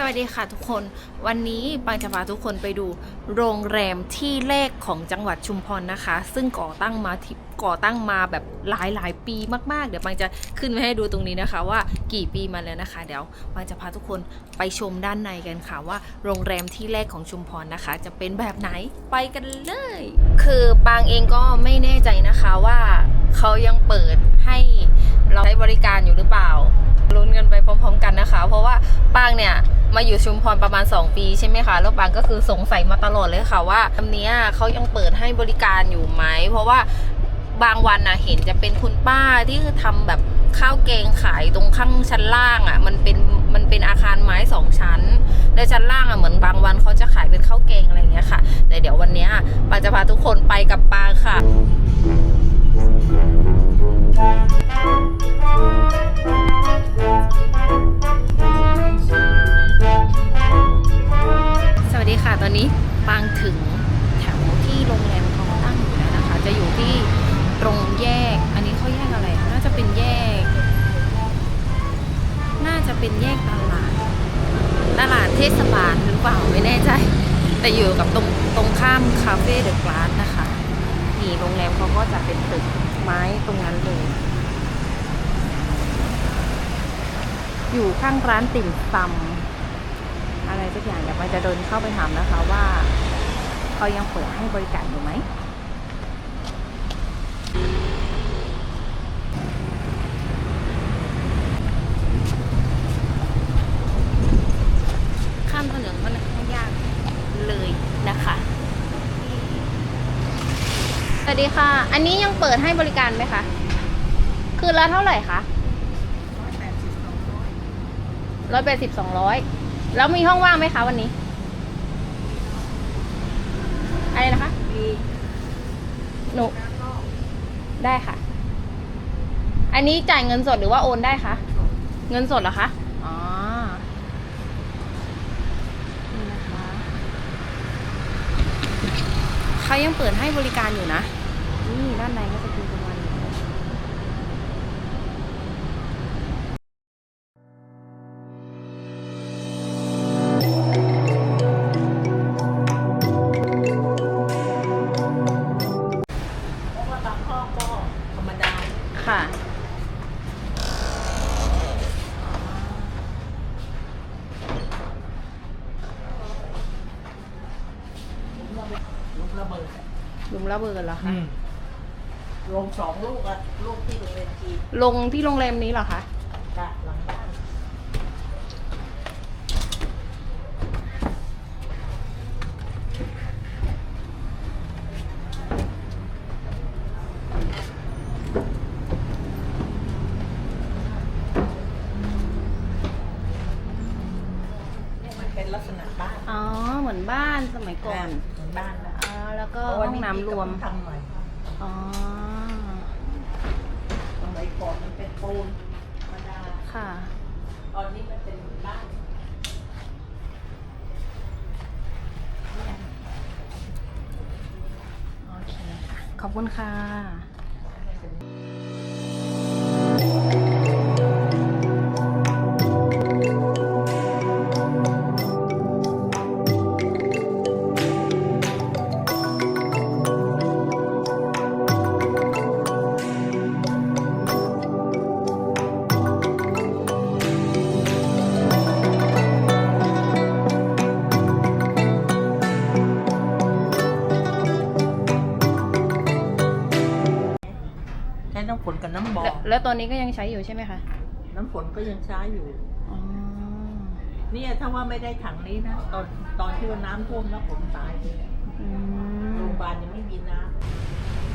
สวัสดีค่ะทุกคน วันนี้ปังจะพาทุกคนไปดูโรงแรมที่แรกของจังหวัดชุมพรนะคะ ซึ่งก่อตั้งมาที่ก่อตั้งมาแบบหลายหลายปีมากๆ เดี๋ยวปังจะขึ้นมาให้ดูตรงนี้นะคะว่ากี่ปีมาแล้วนะคะ เดี๋ยวปังจะพาทุกคนไปชมด้านในกันค่ะว่าโรงแรมที่แรกของชุมพรนะคะ จะเป็นแบบไหนไปกันเลย คือปางเองก็ไม่แน่ใจนะคะว่าเขายังเปิดให้เราใช้บริการอยู่หรือเปล่าลุ้นกันไปพร้อม ๆ กันนะคะ เพราะว่าปางเนี่ย มาอยู่ชุมพรประมาณ 2 ปีใช่ไหมคะแล้วปางก็คือสงสัยมาตลอดเลยค่ะว่าอันเนี้ยเขายังเปิดให้บริการอยู่ไหม เพราะว่าบางวันนะเห็นจะเป็นคุณป้าที่ทำแบบข้าวแกงขายตรงข้างชั้นล่างอะ่ะ มันเป็นมันเป็นอาคารไม้สองชั้นแล้วชั้นล่างอะ่ะเหมือนบางวันเขาจะขายเป็นข้าวแกงอะไรเงี้ยค่ะ แต่เดี๋ยววันเนี้ยปาจะพาทุกคนไปกับปา เทศบาลหรือเปล่าไม่แน่ใจ แต่อยู่กับตรงตรงข้ามคาเฟ่เดอะกลาสนะคะนี่โรงแรมเขาก็จะเป็นตึกไม้ตรงนั้นเลยอยู่ข้างร้านติ่มซำอะไรสักอย่างเดี๋ยวมันจะเดินเข้าไปถามนะคะว่า เขายังเปิดให้บริการอยู่ไหม ข้ามถนนค่อนข้างยากเลยนะคะ สวัส ดีค่ะ อันนี้ยังเปิดให้บริการไหมคะ คือละเท่าไหร่คะร้อยแปดสิบสองร้อยแล้วมีห้องว่างไหมคะวันนี้ อะไรนะคะ มี หนู ได้ค่ะ อันนี้จ่ายเงินสดหรือว่าโอนได้คะ เงินสดเหรอคะ อ๋อนี่นะคะเขายังเปิดให้บริการอยู่นะ นี่ด้านในก็จะเป็นประมาณนี้เพราะว่าบางห้องก็ธรรมดาค่ะลูกระเบิดลุมระเบิดเหรอคะ ลงสองลูกอะลูกที่โรงเรียนจีนลงที่โรงแรมนี้เหรอคะ กะหลังบ้านเนี่ยมันเป็นลักษณะบ้านอ๋อ เหมือนบ้านสมัยก่อน เหมือนบ้านนะอ๋อ แล้วก็เพราะห้ว่าองนี่น้ำรวมทำใหม่ อ๋อสมัยก่อนมันเป็นปูนธรรมดา ค่ะ ตอนนี้มันเป็นเหมือนบ้านเนี่ยโอเคค่ะ ขอบคุณค่ะ น้ำฝนกับน้ำบอแล้วกแล้วตอนนี้ก็ยังใช้อยู่ใช่ไหมคะน้ำฝนก็ยังใช้อยู่ อ๋อเนี่ยถ้าว่าไม่ได้ถังนี้นะ ตอนตอนที่ว่าน้ำท่วมแล้วผมตายเลยอืโรมงพยาบาลยังไม่มีน้โ